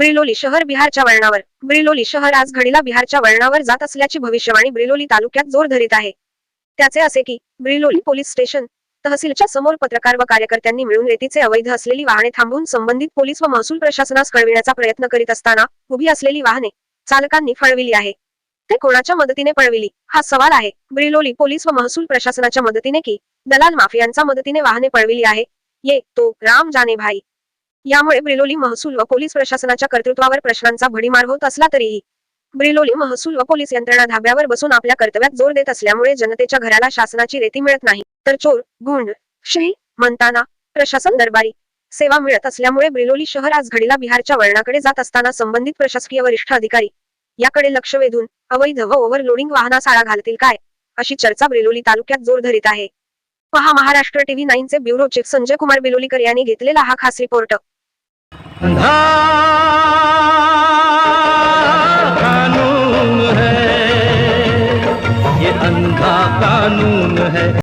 ब्रिलोली शहर बिहारच्या वळणावर. ब्रिलोली शहर आज घडीला बिहारच्या वळणावर जात असल्याची भविष्यवाणी ब्रिलोली तालुक्यात जोर धरीत आहे. त्याचे असे की ब्रिलोली पोलीस स्टेशन तहसीलच्या समोर पत्रकार व कार्यकर्त्यांनी मिळून रेतीचे अवैध असलेली वाहने थांबवून संबंधित पोलीस व महसूल प्रशासनास कळविण्याचा प्रयत्न करीत असताना उभी असलेली वाहने चालकांनी फळविली आहे. ते कोणाच्या मदतीने पळविली? हा सवाल आहे. ब्रिलोली पोलीस व महसूल प्रशासनाच्या मदतीने की दलाल माफियांच्या मदतीने वाहने पळविली आहे? ये तो राम जाने भाई. यामुळे ब्रिलोली महसूल व पोलीस प्रशासनाच्या कर्तृत्वावर प्रश्नांचा भडीमार होत असला तरीही ब्रिलोली महसूल व पोलीस यंत्रणा धाब्यावर बसून आपल्या कर्तव्यात जोर देत असल्यामुळे जनतेच्या घराला शासनाची रेती मिळत नाही. तर चोर गुंड शही म्हणताना प्रशासन दरबारी सेवा मिळत असल्यामुळे ब्रिलोली शहर आज घडीला बिहारच्या वळणाकडे जात असताना संबंधित प्रशासकीय वरिष्ठ अधिकारी याकडे लक्ष वेधून अवैध व ओव्हरलोडिंग वाहनास आळा घालतील काय अशी चर्चा ब्रिलोली तालुक्यात जोर धरीत आहे. पहा महाराष्ट्र टीव्ही नाईनचे ब्युरो चीफ संजय कुमार बिलोलीकर यांनी घेतलेला हा खास रिपोर्ट. कानून है। ये अंधा कानून है।